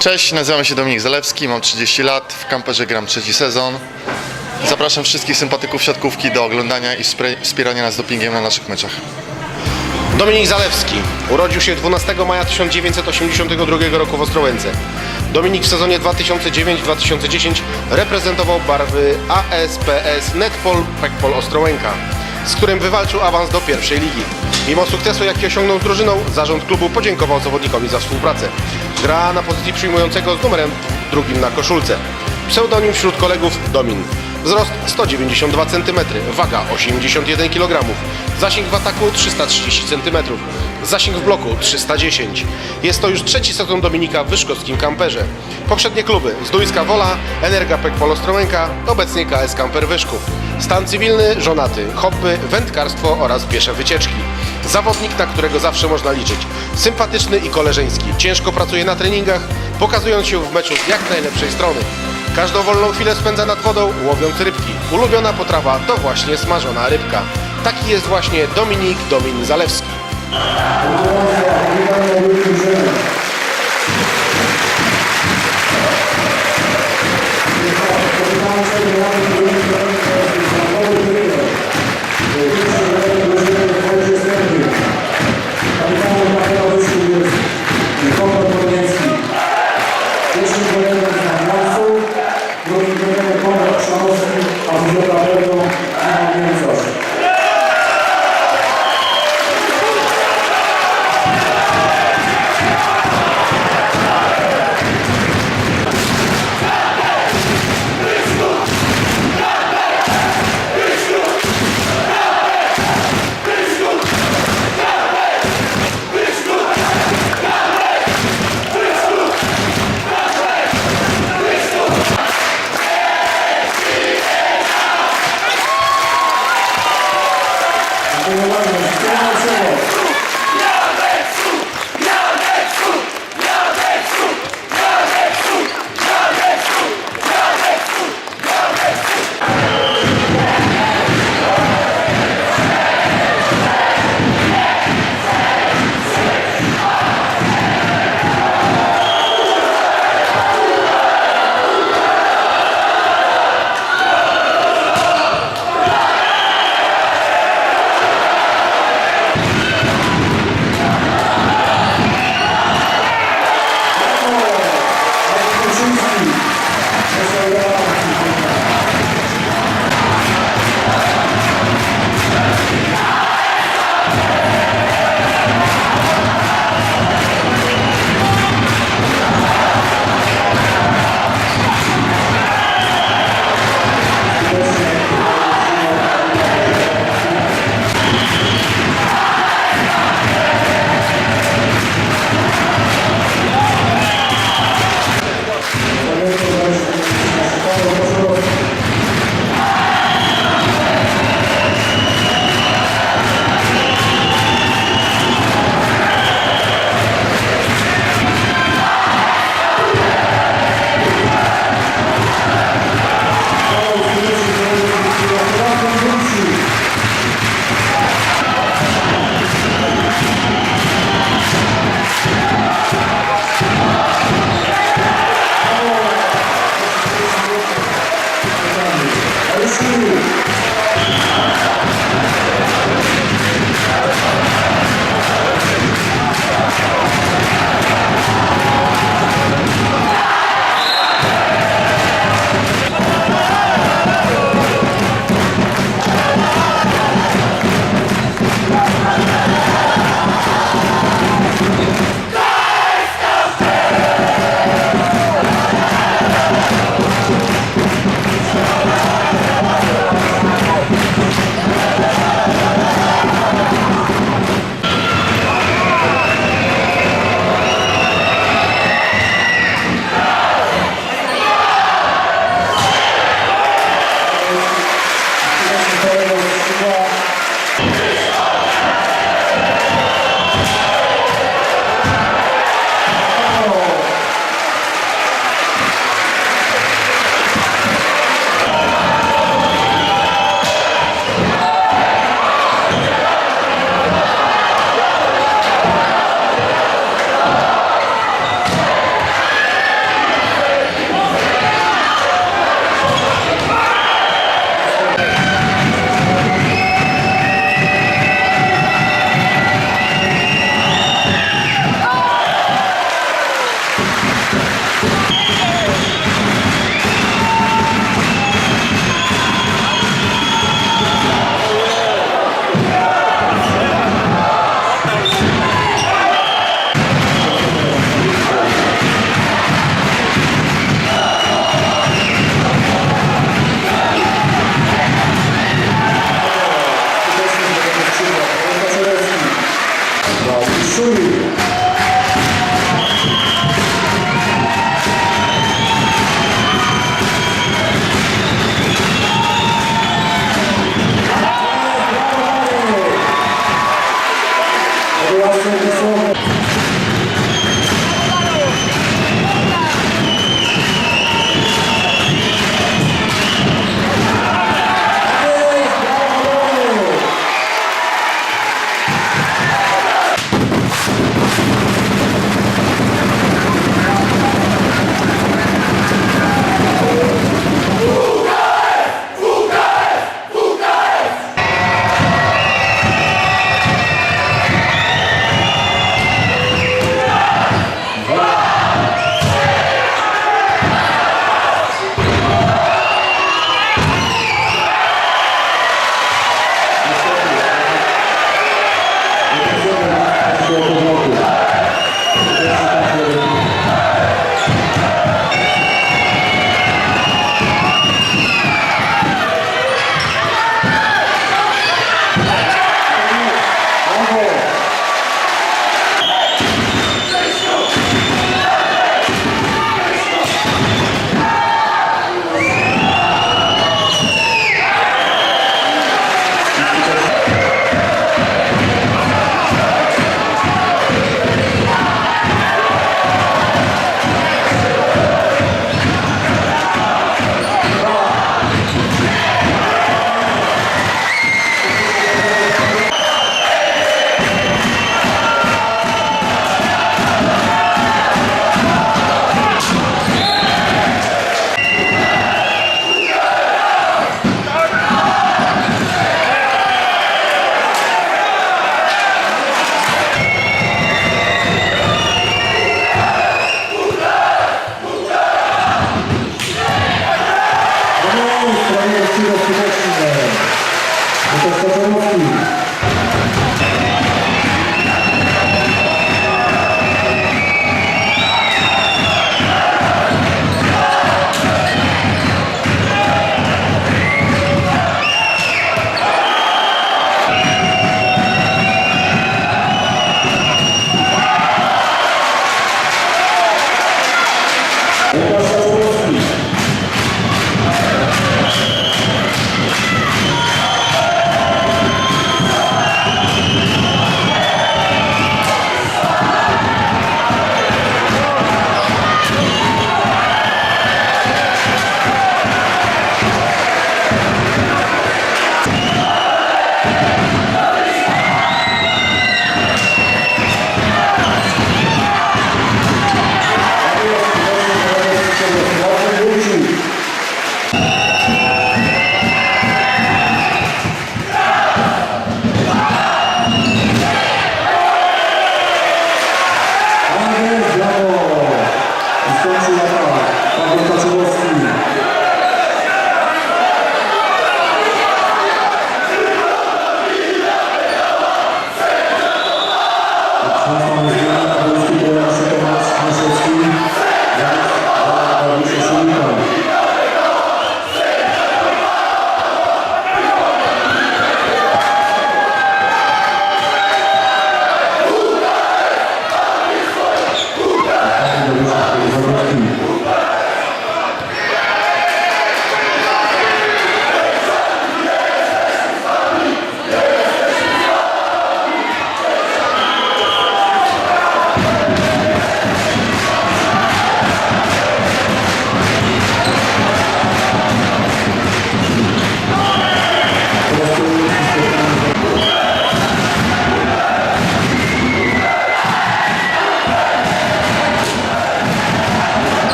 Cześć, nazywam się Dominik Zalewski, mam 30 lat, w kamperze gram trzeci sezon. Zapraszam wszystkich sympatyków siatkówki do oglądania i wspierania nas dopingiem na naszych meczach. Dominik Zalewski urodził się 12 maja 1982 roku w Ostrołęce. Dominik w sezonie 2009-2010 reprezentował barwy ASPS Netpol Pekpol Ostrołęka, z którym wywalczył awans do pierwszej ligi. Mimo sukcesu, jaki osiągnął z drużyną, zarząd klubu podziękował zawodnikowi za współpracę. Gra na pozycji przyjmującego z numerem drugim na koszulce. Pseudonim wśród kolegów Domin. Wzrost 192 cm, waga 81 kg, zasięg w ataku 330 cm, zasięg w bloku 310. Jest to już trzeci sezon Dominika w wyszkockim kamperze. Poprzednie kluby Zdójska Wola, Energa Pekpol Ostrołęka, obecnie KS Kamper Wyszków. Stan cywilny, żonaty, hobby, wędkarstwo oraz piesze wycieczki. Zawodnik, na którego zawsze można liczyć. Sympatyczny i koleżeński. Ciężko pracuje na treningach, pokazując się w meczu z jak najlepszej strony. Każdą wolną chwilę spędza nad wodą, łowiąc rybki. Ulubiona potrawa to właśnie smażona rybka. Taki jest właśnie Dominik Domin Zalewski.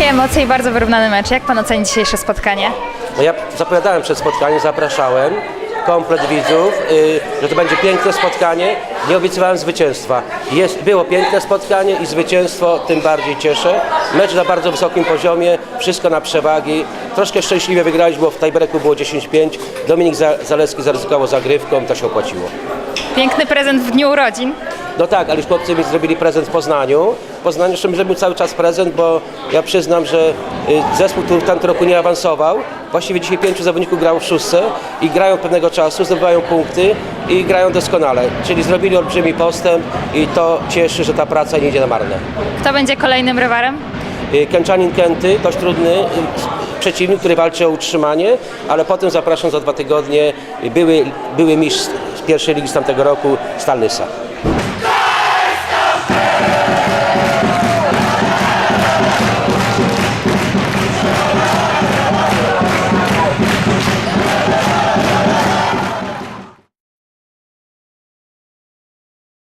Wielkie emocje i bardzo wyrównany mecz. Jak pan oceni dzisiejsze spotkanie? No ja zapowiadałem przed spotkaniem, zapraszałem komplet widzów, y, że to będzie piękne spotkanie. Nie obiecywałem zwycięstwa. Jest, było piękne spotkanie i zwycięstwo tym bardziej cieszę. Mecz na bardzo wysokim poziomie, wszystko na przewagi. Troszkę szczęśliwie wygraliśmy, bo w tiebreaku było 10-5. Dominik Za- Zaleski zaryzykował zagrywką, to się opłaciło. Piękny prezent w dniu urodzin. No tak, ale już chłopcy mi zrobili prezent w Poznaniu. Poznaniu mi zrobił cały czas prezent, bo ja przyznam, że y, zespół, który w tamtym roku nie awansował, właściwie dzisiaj pięciu zawodników grało w szóstce i grają pewnego czasu, zdobywają punkty i grają doskonale. Czyli zrobili olbrzymi postęp i to cieszy, że ta praca nie idzie na marne. Kto będzie kolejnym rywalem? Y, Kęczanin Kęty, dość trudny y, przeciwnik, który walczy o utrzymanie, ale potem zapraszam za dwa tygodnie były, były mistrz z pierwszej ligi z tamtego roku, Stal Nysa.